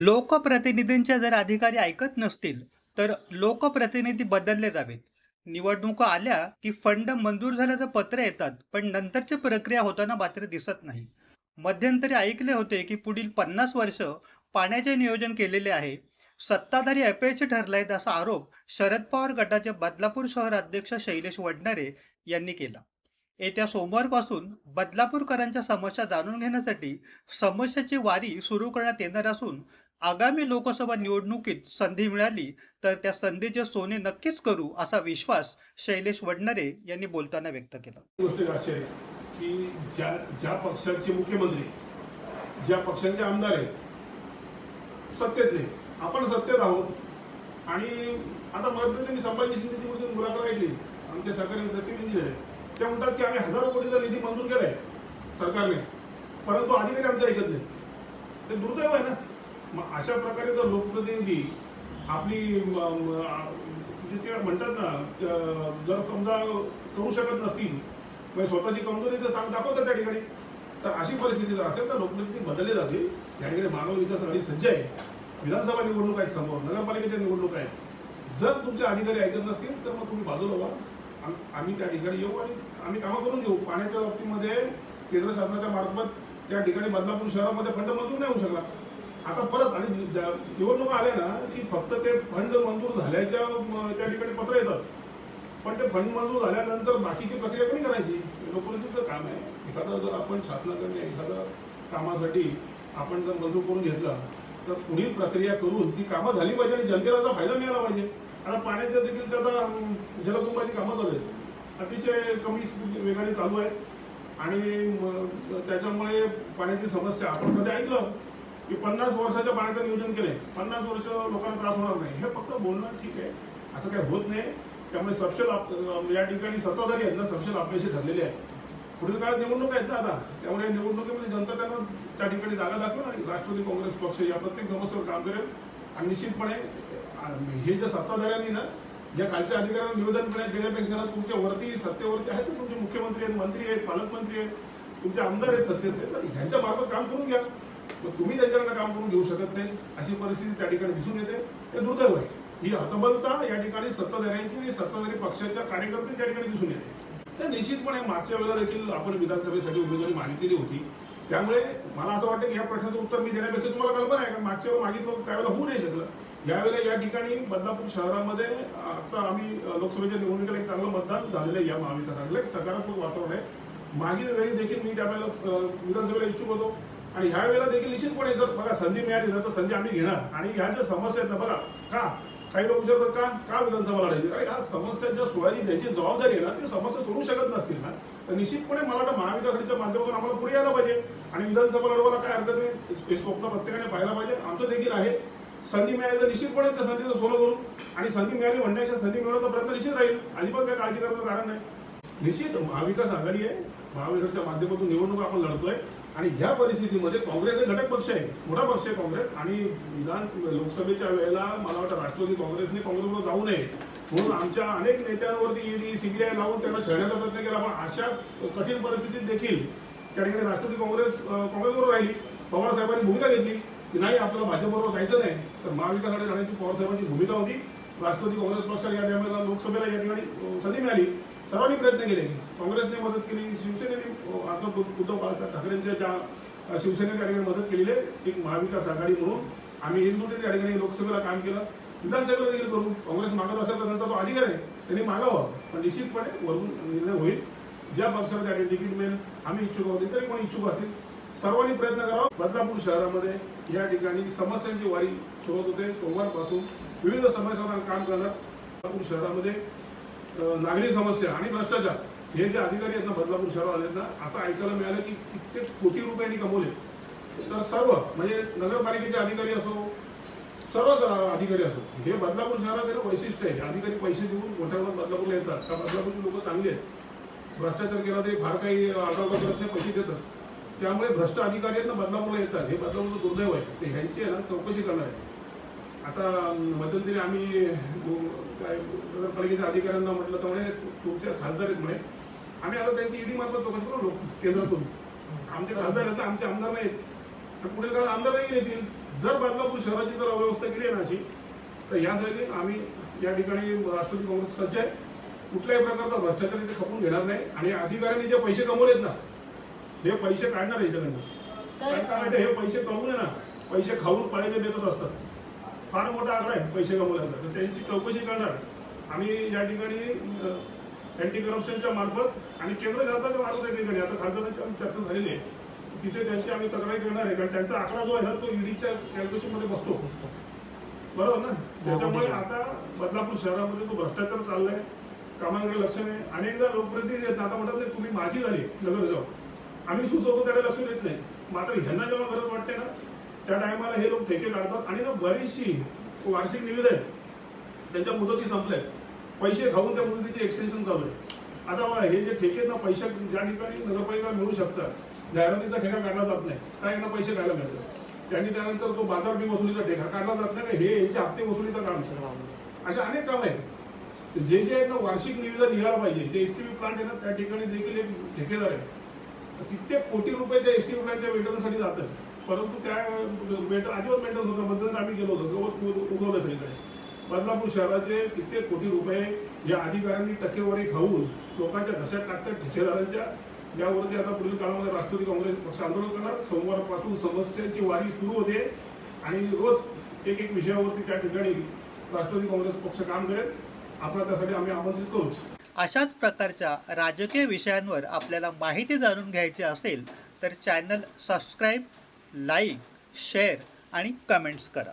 लोकप्रतिनिधींचे जर अधिकारी ऐकत नसतील तर लोकप्रतिनिधी बदलले जावेत. निवडणुका आल्या की फंड मंजूर झाल्याचं पत्र येतात पण नंतरची प्रक्रिया होताना मात्र दिसत नाही. मध्यंतरी ऐकले होते की पुढील पन्नास वर्ष पाण्याचे नियोजन केलेले आहे. सत्ताधारी अपयशी ठरलायत असा आरोप शरद पवार गटाचे बदलापूर शहर अध्यक्ष शैलेश वडणारे यांनी केला. येत्या सोमवारपासून बदलापूरकरांच्या समस्या जाणून घेण्यासाठी समस्याची वारी सुरू करण्यात येणार असून आगामी लोकसभा निवडणुकीत संधी मिळाली तर त्या संधीचे सोने नक्कीच करू असा विश्वास शैलेश वडनरे यांनी बोलताना व्यक्त केला. गोष्ट अशी आहे की ज्या ज्या पक्षाचे मुख्यमंत्री ज्या पक्षांचे आमदार आहेत सत्तेतले आपण सत्तेत आहोत आणि आता मध्यंतरी मी संभाजी शिंदेची मधून मुलाखत ऐकली आमच्या सरकारी प्रतिनिधी आहेत. ते म्हणतात की आम्ही हजारो कोटीचा निधी मंजूर केलाय सरकारने. परंतु अधिकारी आमचं ऐकत नाही ते दुर्दैव आहे ना. मग अशा प्रकारे जर लोकप्रतिनिधी आपली म्हणजे ते म्हणतात ना जर समजा करू शकत नसतील म्हणजे स्वतःची कमजोरी जर सांग दाखवतात त्या ठिकाणी. तर अशी परिस्थिती जर असेल तर लोकप्रतिनिधी बदलले जातील. या ठिकाणी मानव विकास आघाडी सज्ज आहे. विधानसभा निवडणूक आहेत समोर नगरपालिकेच्या निवडणूक आहेत. जर तुमचे अधिकारी ऐकत नसतील तर मग तुम्ही बाजूला व्हा आम्ही त्या ठिकाणी येऊ आणि आम्ही कामं करून घेऊ. पाण्याच्या बाबतीमध्ये केंद्र शासनाच्या मार्फत त्या ठिकाणी बदलापूर शहरामध्ये फंड मंजूर नाही होऊ शकला. आता परत आणि ज्या निवडणुका आल्या ना की फक्त ते फंड मंजूर झाल्याच्या त्या ठिकाणी पत्र येतात. पण ते फंड मंजूर झाल्यानंतर बाकीची प्रक्रिया कोणी करायची? लोकप्रतिनिधीचं काम आहे. एखादं जर आपण शासनाकडे एखादं कामासाठी आपण जर मंजूर करून घेतला तर पुढील प्रक्रिया करून ती कामं झाली पाहिजे आणि जनतेला त्याचा फायदा मिळाला पाहिजे. आता पाण्याचं देखील ते आता जलकुंभाची कामं चालू आहेत. अतिशय कमी वेगाने चालू आहेत. आणि त्याच्यामुळे पाण्याची समस्या आपण कधी ऐकलं? की पन्नास वर्षाच्या पाण्याचं नियोजन केलंय. पन्नास वर्ष लोकांना त्रास होणार नाही. हे फक्त बोलणं ठीक आहे. असं काही होत नाही. त्यामुळे सपशेल आप- या ठिकाणी सत्ताधारी आहेत ना सपशेल आपल्याशी ठरलेले आहे पुढील काळात निवडणूक आहेत ना आता. त्यामुळे निवडणुकीमध्ये जनता त्यांना त्या ठिकाणी जागा दाखवेल आणि राष्ट्रवादी काँग्रेस पक्ष या प्रत्येक समस्येवर काम करेल. आणि निश्चितपणे हे जे सत्ताधाऱ्यांनी ना ज्या खालच्या अधिकाऱ्यांना निवेदन देण्यापेक्षा ना तुमच्या वरती सत्तेवरती आहेत. तुमचे मुख्यमंत्री आहेत मंत्री आहेत पालकमंत्री आहेत तुमचे आमदार आहेत सत्तेचे तर ह्यांच्या मार्फत काम करून घ्या. मग तुम्ही त्यांच्याकडनं काम करून घेऊ शकत नाही. अशी परिस्थिती त्या ठिकाणी दिसून येते. हे दुर्दैव आहे. ही हतबलता या ठिकाणी सत्ताधाऱ्यांची आणि सत्ताधारी पक्षाच्या कार्यकर्ते त्या ठिकाणी दिसून येते. तर निश्चितपणे मागच्या वेळेला देखील आपण विधानसभेसाठी उमेदवारी मागितलेली होती. त्यामुळे मला असं वाटतं की या प्रश्नाचं उत्तर मी देण्यापेक्षा तुम्हाला कल्पना आहे. कारण मागच्या वेळेला मागितलं त्यावेळेला होऊ नाही शकलं. यावेळेला या ठिकाणी बदलापूर शहरामध्ये आता आम्ही लोकसभेच्या निवडणुकीला एक चांगलं मतदान झालेलं आहे या महाविकास आघाडीला. एक सकारात्मक वातावरण आहे. मागील वेळी देखील मी त्यावेळेला विधानसभेला इच्छुक होतो. आणि ह्या वेळेला देखील निश्चितपणे जर बघा संधी मिळाली ना तर संधी आम्ही घेणार. आणि ह्या ज्या समस्या आहेत ना बघा का? काही लोक विचारतात का? का विधानसभा लढायची? अरे ह्या समस्यांच्या सोयारी ज्याची जबाबदारी आहे ना ती समस्या सोडू शकत नसतील ना. तर निश्चितपणे मला वाटतं महाविकास माध्यमातून आम्हाला पुढे यायला पाहिजे. आणि विधानसभा लढवायला काय हरकत नाही हे स्वप्न प्रत्येकाने पाहायला पाहिजे. आमचं देखील आहे. संधी मिळाली तर निश्चितपणे त्या संधीचं सोनं करू आणि संधी मिळाली म्हणण्याच्या संधी मिळवण्याचा प्रयत्न निश्चित राहील. अजिबात काय काळजी करायचं कारण नाही. निश्चित महाविकास आघाडी आहे. महाविकासच्या माध्यमातून निवडणूक आपण लढतोय. आणि ह्या परिस्थितीमध्ये काँग्रेस हे घटक पक्ष आहे मोठा पक्ष आहे काँग्रेस. आणि विधान लोकसभेच्या वेळेला मला वाटतं राष्ट्रवादी काँग्रेसने काँग्रेसवर जाऊ नये म्हणून आमच्या अनेक नेत्यांवरती ईडी सीबीआय लावून त्यांना छळण्याचा प्रयत्न केला. पण अशा कठीण परिस्थितीत देखील त्या ठिकाणी राष्ट्रवादी काँग्रेस काँग्रेसवर राहिली. पवार साहेबांनी भूमिका घेतली की नाही आपल्याला भाजपबरोबर जायचं नाही. तर महाविकास आघाडी जाण्याची पवार साहेबांची भूमिका होती. राष्ट्रवादी काँग्रेस पक्षाला या टायमाला लोकसभेला या ठिकाणी संधी मिळाली. सर्वांनी प्रयत्न केले. काँग्रेसने मदत केली शिवसेनेने आता उद्धव बाळासाहेब ठाकरेंच्या ज्या अं, शिवसेनेने त्या ठिकाणी मदत केलेली आहे एक महाविकास आघाडी म्हणून. आम्ही एकजुटीने त्या ठिकाणी लोकसभेला काम केलं. विधानसभेला देखील करू. काँग्रेस मागत असेल तर त्यांचा तो अधिकार आहे. त्यांनी मागावं. पण निश्चितपणे वरून निर्णय होईल. ज्या पक्षाला त्या ठिकाणी तिकीट मिळेल आम्ही इच्छुक आहोत. तरी कोणी इच्छुक असतील सर्वांनी प्रयत्न करावा. बदलापूर शहरामध्ये या ठिकाणी समस्यांची वारी सुरुवात होते. सोमवारपासून विविध समस्यांवर काम करणार बदलापूर शहरामध्ये. नागरी समस्या आणि भ्रष्टाचार हे जे अधिकारी आहेत ना बदलापूर शहरात आलेत ना असं ऐकायला मिळालं की कित्येक कोटी रुपयांनी कमवले. तर सर्व म्हणजे नगरपालिकेचे अधिकारी असो सर्व अधिकारी असो हे बदलापूर शहरात वैशिष्ट्य आहे. अधिकारी पैसे देऊन मोठ्या प्रमाणात बदलापूरला येतात. त्या बदलापूरचे लोक चांगले आहेत? भ्रष्टाचार केला तरी फार काही आगाव करत पैसे देतात. त्यामुळे भ्रष्ट अधिकारी आहेत ना बदलापूरला येतात. हे बदलापूरचं दुर्दैव आहे. ते ह्यांची आहे ना चौकशी करणार. आहे आता मध्यंतरी आम्ही काय नगरपालिकेच्या अधिकाऱ्यांना म्हटलं तर म्हणे तुमचे खासदार आहेत म्हणे. आम्ही आता त्यांची ईडी मार्फत चौकशी करू केंद्रातून. आमचे खासदार आहेत आमचे आमदार नाहीत. तर पुढील काळात आमदार देखील येतील. जर बदलापूर शहराची जर अव्यवस्था केली आहे ना अशी तर यासाठी आम्ही या ठिकाणी राष्ट्रवादी काँग्रेस सज्ज आहे. कुठल्याही प्रकारचा भ्रष्टाचार इथे खपून घेणार नाही. आणि अधिकाऱ्यांनी जे पैसे कमवलेत ना हे पैसे काढणार याच्याकडनं हे पैसे कमवून आहे ना पैसे खाऊन पाण्याचे देतच असतात. फार मोठा आकडा आहे पैसे कमवल्याचा तर त्यांची चौकशी करणार. आम्ही या ठिकाणी अँटी करप्शनच्या मार्फत आणि केंद्र सरकारच्या मार्फत या ठिकाणी आता खासदारांची आमची चर्चा झालेली आहे. तिथे त्यांची आम्ही तक्रार करणार आहे. कारण त्यांचा आकडा जो आहे ना तो ईडीच्या कॅल्क्युलेशनमध्ये बसतो. बरोबर ना? त्याच्यामुळे आता बदलापूर शहरामध्ये जो भ्रष्टाचार चाललाय कामांकडे लक्ष नाही. अनेकदा लोकप्रतिनिधी आहेत आता म्हणतात तुम्ही माझी झाली नगर जाऊ आम्ही सुचवतो त्याला लक्ष देत नाही. मात्र ह्यांना जेव्हा गरज वाटते ना त्या टायमाला हे लोक ठेके काढतात आणि ना बरीचशी वार्षिक निविदा आहेत. त्यांच्या मुदती संपल्या पैसे खाऊन त्या मुदतीचे एक्सटेन्शन चालू आहे. आता हे जे ठेके ना पैसे ज्या ठिकाणी नगरपालिका मिळू शकतात जाहिरातीचा ठेका काढला जात नाही. काय यांना पैसे खायला मिळतात. त्यांनी त्यानंतर तो बाजार बी वसुलीचा ठेका काढला जात नाही. हे यांच्या हप्ते वसुलीचं काम अशा अनेक काम आहेत. जे जे आहेत ना वार्षिक निविदा निघाला पाहिजे. जे एसटीव्ही प्लांट आहे ना त्या ठिकाणी देखील एक ठेकेदार आहे. कित्येक कोटी रुपये त्या एसटीव्ही प्लांटच्या वेटरसाठी जातात. परंतु त्या मेंटर अजिबात मेंटेनन्स होता मध्यंतरी आम्ही गेलो होतो गवत उगवलं सगळीकडे. बदलापूर शहराचे कित्येक कोटी रुपये या अधिकाऱ्यांनी टक्केवारी खाऊन लोकांच्या घशात टाकतात ठेकेदारांच्या. यावरती आता पुढील काळामध्ये राष्ट्रवादी काँग्रेस पक्ष आंदोलन करणार. सोमवारपासून समस्यांची वारी सुरू होते. आणि रोज एक एक विषयावरती त्या ठिकाणी राष्ट्रवादी काँग्रेस पक्ष काम करेल. आपला त्यासाठी आम्ही आमंत्रित करूच. अशाच प्रकारच्या राजकीय विषयांवर आपल्याला माहिती जाणून घ्यायची असेल तर चॅनल सबस्क्राईब लाईक शेअर आणि कमेंट्स करा.